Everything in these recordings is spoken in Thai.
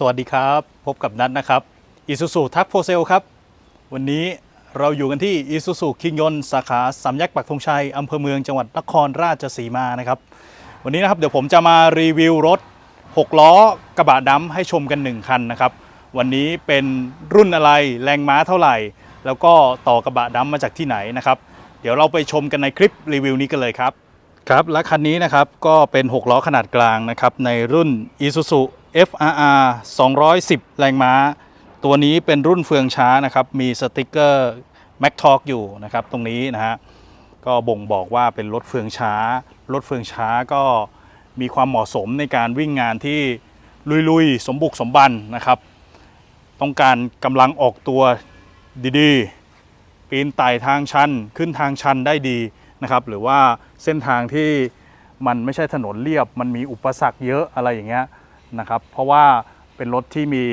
สวัสดีครับ พบกับนัทนะครับอีซูซูทักโฟเซลครับ วันนี้เราอยู่กันที่อีซูซูคิงยนสาขาสามแยกปักธงชัยอำเภอเมืองจังหวัดนครราชสีมานะครับ วันนี้นะครับเดี๋ยวผมจะมารีวิวรถ 6 ล้อกระบะดำให้ชมกัน 1 คันนะครับ วันนี้เป็นรุ่นอะไรแรงม้าเท่าไหร่ แล้วก็ต่อกระบะดำมาจากที่ไหนนะครับ เดี๋ยวเราไปชมกันในคลิปรีวิวนี้กันเลยครับ ครับและคันนี้นะครับก็เป็น 6 ล้อขนาดกลางนะครับในรุ่น Isuzu FRR 210 แรงม้า ตัวนี้เป็นรุ่นเฟืองช้านะครับมีสติกเกอร์ Mac Talk อยู่นะครับตรงนี้นะฮะก็บ่งบอกว่าเป็นรถเฟืองช้า รถเฟืองช้าก็มีความเหมาะสมในการวิ่งงานที่ลุยๆ สมบุกสมบันนะครับ ต้องการกำลังออกตัวดีๆ ปีนไต่ทางชันขึ้นทางชันได้ดี นะครับหรือว่าเส้นทางที่มันไม่ใช่ถนนเรียบ มันมีอุปสรรคเยอะอะไรอย่างเงี้ยนะครับเพราะว่าเป็นรถที่มี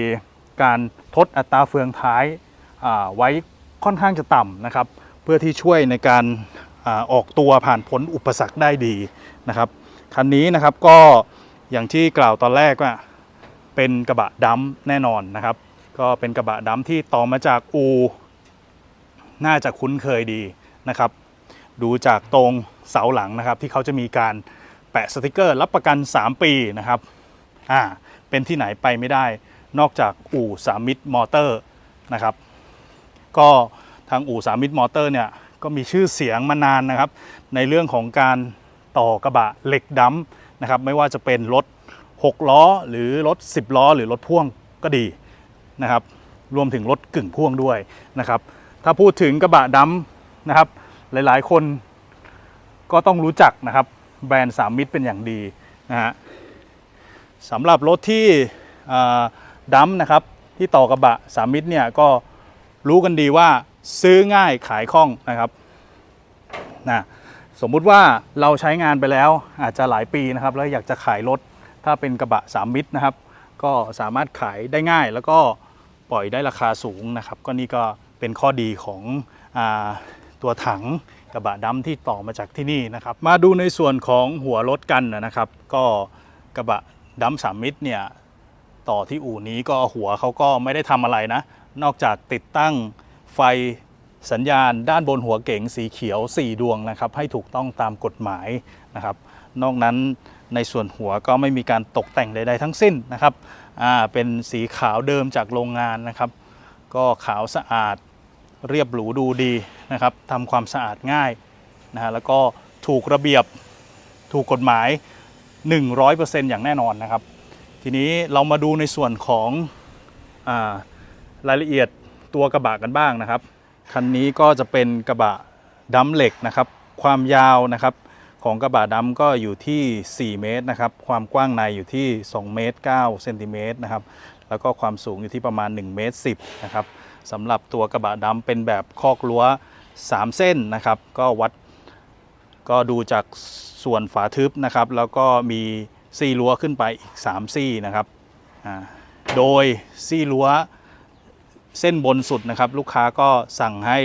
การทดอัตราเฟืองท้ายาไว้ค่อนข้างจะต่ำนะครับ เพื่อที่ช่วยในการอออกตัวผ่านพ้นอุปสรรคได้ดีนะครับคันนี้นะครับก็อย่างที่กล่าวตอนแรกว่าเป็นกระบะดัมแน่นอนนะครับ ก็เป็นกระบะดัมที่ต่อมาจากอูน่าจะคุ้นเคยดีนะครับ ดูจากตรงเสาหลังนะครับ ที่เขาจะมีการแปะสติกเกอร์ รับประกัน 3 ปีนะครับอ่าเป็นที่ไหนไปไม่ได้ นอกจากอู่สามิตรมอเตอร์นะครับ ก็ทางอู่สามิตรมอเตอร์เนี่ยก็มีชื่อเสียงมานานนะครับ ในเรื่องของการต่อกระบะเหล็กดัมนะครับ ไม่ว่าจะเป็นรถ 6 ล้อ หรือรถ 10 ล้อ หรือรถพ่วงก็ดีนะครับ รวมถึงรถกึ่งพ่วงด้วยนะครับ ถ้าพูดถึงกระบะดัมนะครับ หลายๆ คนก็ต้องรู้จักนะครับแบรนด์สามมิตรเป็นอย่างดีนะฮะสำหรับรถที่ดัมนะครับที่ต่อกระบะสามมิตรเนี่ยก็รู้กันดีว่าซื้อง่ายขายคล่องนะครับนะสมมุติว่าเราใช้งานไปแล้วอาจจะหลายปีนะครับแล้วอยากจะขายรถถ้าเป็นกระบะสามมิตรนะครับ ก็สามารถขายได้ง่ายแล้วก็ปล่อยได้ราคาสูงนะครับ ก็นี่ก็เป็นข้อดีของอา ตัวถังกระบะดำที่ต่อมาจากที่นี่นะครับ มาดูในส่วนของหัวรถกันนะครับ ก็กระบะดำสามมิตรเนี่ยต่อที่อู่นี้ก็หัวเขาก็ไม่ได้ทำอะไรนะ นอกจากติดตั้งไฟสัญญาณด้านบนหัวเก๋งสีเขียว 4 ดวงนะครับ ให้ถูกต้องตามกฎหมายนะครับ นอกนั้นในส่วนหัวก็ไม่มีการตกแต่งใด ๆ ทั้งสิ้นนะครับ เป็นสีขาวเดิมจากโรงงานนะครับ ก็ขาวสะอาด เรียบหรูดูดีนะครับทำความสะอาดง่ายนะฮะแล้วก็ถูกระเบียบถูกกฎหมาย 100%อย่างแน่นอนนะครับ ทีนี้เรามาดูในส่วนของอารายละเอียดตัวกระบะกันบ้างนะครับ คันนี้ก็จะเป็นกระบะดัมเหล็กนะครับ ความยาวนะครับของกระบะดัมก็อยู่ที่ 4 เมตรนะครับ ความกว้างในอยู่ที่ 2 เมตร9เซนติเมตรนะครับ แล้วก็ความสูงอยู่ที่ประมาณ1เมตร10นะครับสำหรับตัวกระบะดำเป็นแบบคอกรั้ว3 เส้นนะครับ ก็วัดก็ดูจากส่วนฝาทึบนะครับ แล้วก็มีซี่รั้วขึ้นไปอีก3ซี่นะครับอ่าโดยซี่รั้วเส้นบนสุดนะครับ ลูกค้าก็สั่งให้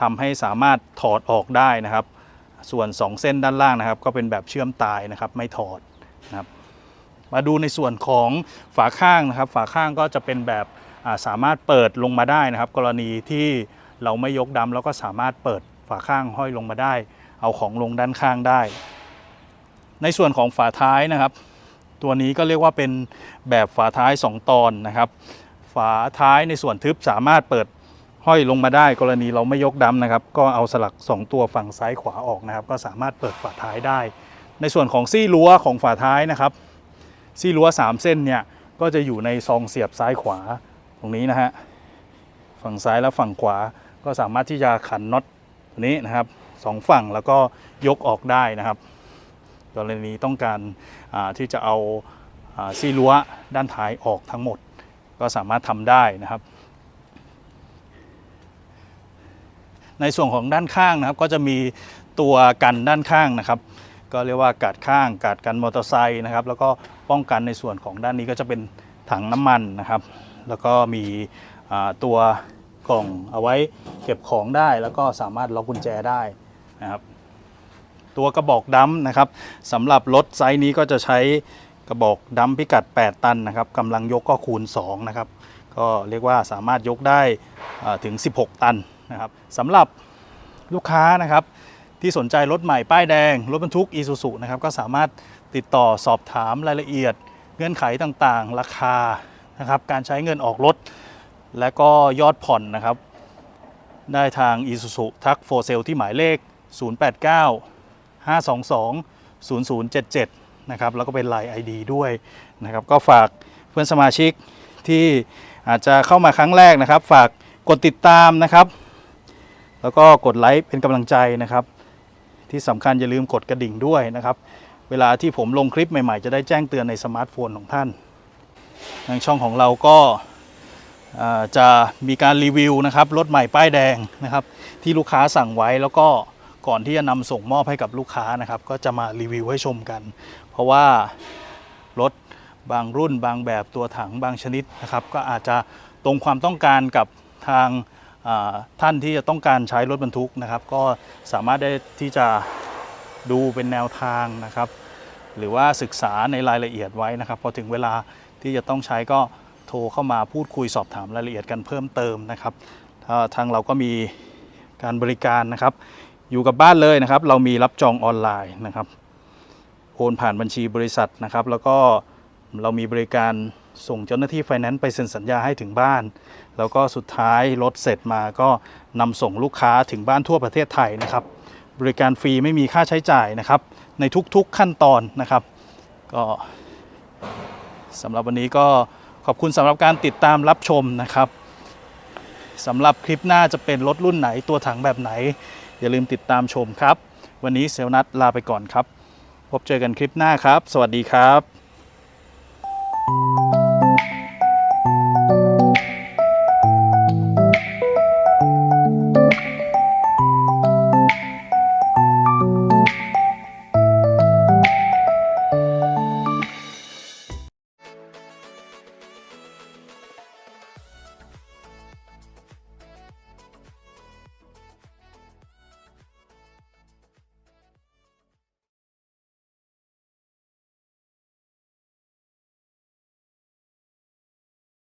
ทำให้สามารถถอดออกได้นะครับ ส่วน 2 เส้นด้านล่างนะครับ ก็เป็นแบบเชื่อมตายนะครับ ไม่ถอด มาดูในส่วนของฝาข้างนะครับ ฝาข้างก็จะเป็นแบบสามารถเปิดลงมาได้นะครับ กรณีที่เราไม่ยกดำแล้วก็สามารถเปิดฝาข้างห้อยลงมาได้ เอาของลงด้านข้างได้ ในส่วนของฝาท้ายนะครับ ตัวนี้ก็เรียกว่าเป็นแบบฝาท้าย 2 ตอนนะครับ ฝาท้ายในส่วนทึบสามารถเปิดห้อยลงมาได้ กรณีเราไม่ยกดำนะครับ ก็เอาสลัก 2 ตัวฝั่งซ้ายขวาออกนะครับ ก็สามารถเปิดฝาท้ายได้ ในส่วนของซี่รั้วของฝาท้ายนะครับ ซี่รั้ว3 เส้นเนี่ยก็จะอยู่ในซองเสียบซ้ายขวาตรงนี้นะฮะฝั่งซ้ายและฝั่งขวาก็สามารถที่จะขันน็อตตัวนี้นะครับสองฝั่งแล้วก็ยกออกได้นะครับกรณีต้องการที่จะเอาอ่าซี่รั้วด้านท้ายออกทั้งหมด ก็สามารถทำได้นะครับ ในส่วนของด้านข้างนะครับก็จะมีตัวกันด้านข้างนะครับ ก็เรียกว่ากาดข้างกาดกันมอเตอร์ไซค์นะครับ แล้วก็ป้องกันในส่วนของด้านนี้ก็จะเป็นถังน้ำมันนะครับ แล้วก็มีตัวกล่องเอาไว้เก็บของได้ แล้วก็สามารถล็อกกุญแจได้นะครับ ตัวกระบอกดัมนะครับสำหรับรถไซส์นี้ก็จะใช้กระบอกดัมพิกัด 8 ตันนะครับกำลังยกก็คูณ 2 นะครับ ก็เรียกว่าสามารถยกได้ถึง 16 ตันนะครับสำหรับลูกค้านะครับ ที่สนใจรถใหม่ป้ายแดง รถบรรทุก e ี u z u นะครับก็สามารถติดต่อสอบถามรายละเอียด เงื่อนไขต่างๆ ราคานะครับการใช้เงินออกรถ และก็ยอดผ่อนนะครับ ได้ทาง i s u z u ทักโฟเซลที่หมายเลข 089 522 0077 นะครับแล้วก็เป็น Line ID ด้วยนะครับก็ฝากเพื่อนสมาชิกที่อาจจะเข้ามาครั้งแรกนะครับ ฝากกดติดตามนะครับ แล้วก็กดไลค์เป็นกำลังใจนะครับ ที่สำคัญอย่าลืมกดกระดิ่งด้วยนะครับ เวลาที่ผมลงคลิปใหม่ๆ จะได้แจ้งเตือนในสมาร์ทโฟนของท่าน ทางช่องของเราก็จะมีการรีวิวนะครับรถใหม่ป้ายแดงนะครับที่ลูกค้าสั่งไว้แล้วก็ก่อนที่จะนำส่งมอบให้กับลูกค้านะครับ ก็จะมารีวิวให้ชมกัน เพราะว่ารถบางรุ่นบางแบบตัวถังบางชนิดนะครับ ก็อาจจะตรงความต้องการกับทาง ท่านที่จะต้องการใช้รถบรรทุกนะครับ ก็สามารถได้ที่จะดูเป็นแนวทางนะครับ หรือว่าศึกษาในรายละเอียดไว้นะครับ พอถึงเวลาที่จะต้องใช้ก็โทรเข้ามาพูดคุยสอบถามรายละเอียดกันเพิ่มเติมนะครับาทางเราก็มีการบริการนะครับ อยู่กับบ้านเลยนะครับ เรามีรับจองออนไลน์นะครับ โอนผ่านบัญชีบริษัทนะครับ แล้วก็เรามีบริการ ส่งเจ้าหน้าที่ไฟแนนซ์ไปเซ็นสัญญาให้ถึงบ้าน แล้วก็สุดท้ายรถเสร็จมาก็นำส่งลูกค้าถึงบ้านทั่วประเทศไทยนะครับ บริการฟรีไม่มีค่าใช้จ่ายนะครับ ในทุกๆขั้นตอนนะครับ ก็สำหรับวันนี้ก็ขอบคุณสำหรับการติดตามรับชมนะครับสำหรับคลิปหน้าจะเป็นรถรุ่นไหนตัวถังแบบไหน อย่าลืมติดตามชมครับ วันนี้เซลนัทลาไปก่อนครับ พบเจอกันคลิปหน้าครับ สวัสดีครับ